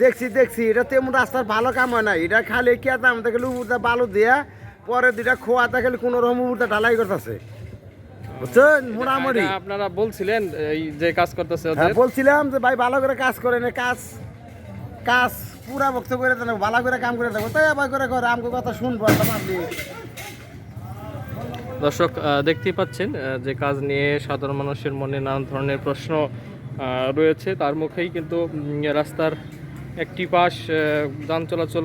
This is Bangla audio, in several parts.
দেখছি দেখছি এটা তেমন রাস্তার ভালো কাম হয় না এটা খালি কি দাম থেকে উপরটা বালু দিয়া পরে দুইটা খোয়াতে খালি কোনো রকম উপরটা ঢালাই করতেছে। বুঝছেন? মোটামুটি। আপনারা বলছিলেন এই যে কাজ করতেছে হ্যাঁ বলছিলাম যে ভাই ভালো করে কাজ করে না কাজ কাজ পুরা ভক্ত করে দেন ভালো করে কাম করে দেবো তাই আবার করে করে আমাকে কথা শুনব ভাবলি দর্শক দেখতেই পাচ্ছেন যে কাজ নিয়ে সাধারণ মানুষের মনে নানান ধরনের প্রশ্ন রয়েছে। তার মুখেই কিন্তু রাস্তার একটি পাশ যান চলাচল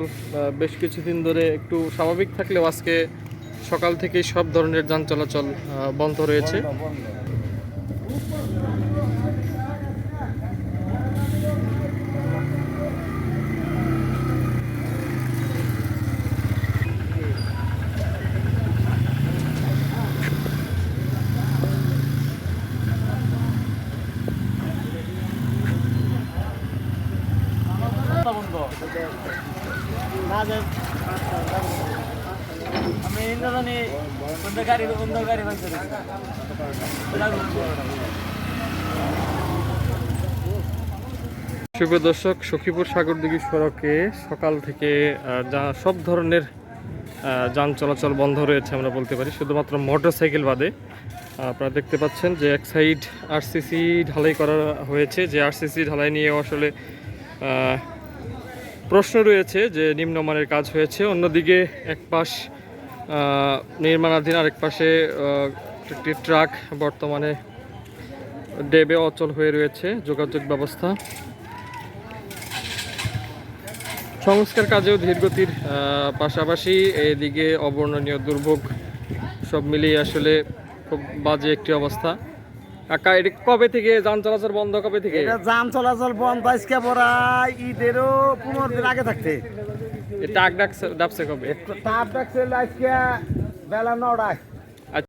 বেশ কিছুদিন ধরে একটু স্বাভাবিক থাকলেও আজকে সকাল থেকেই সব ধরনের যান চলাচল বন্ধ রয়েছে। শুভ দর্শক, সখীপুর সাগরদিঘি সড়কে সকাল থেকে যা সব ধরনের যান চলাচল বন্ধ রয়েছে আমরা বলতে পারি। শুধুমাত্র মোটর সাইকেল বাদে আপনারা দেখতে পাচ্ছেন যে এক সাইড আরসিসি ঢালাই করা হয়েছে। যে আরসিসি ঢালাই নিয়ে আসলে প্রশ্ন রয়েছে যে নিম্নমানের কাজ হয়েছে। অন্যদিকে এক পাশ নির্মাণাধীন, আরেক পাশে একটি ট্রাক বর্তমানে ডেবে অচল হয়ে রয়েছে যোগাযোগ ব্যবস্থা। সংস্কার কাজেও ধীরগতির পাশাপাশি এদিকে অবর্ণনীয় দুর্ভোগ সব মিলিয়ে আসলে খুব বাজে একটি অবস্থা। কাকা এটা কবে থেকে? যান চলাচল বন্ধ কবে থেকে? এটা যান চলাচল বন্ধ আজকে পড়া ঈদেরও পনেরো দিন আগে থাকতে এটা ডাকছে ডাকছে ডাবছে কবে তাপ ডাকছে আজকে বেলা নটায়।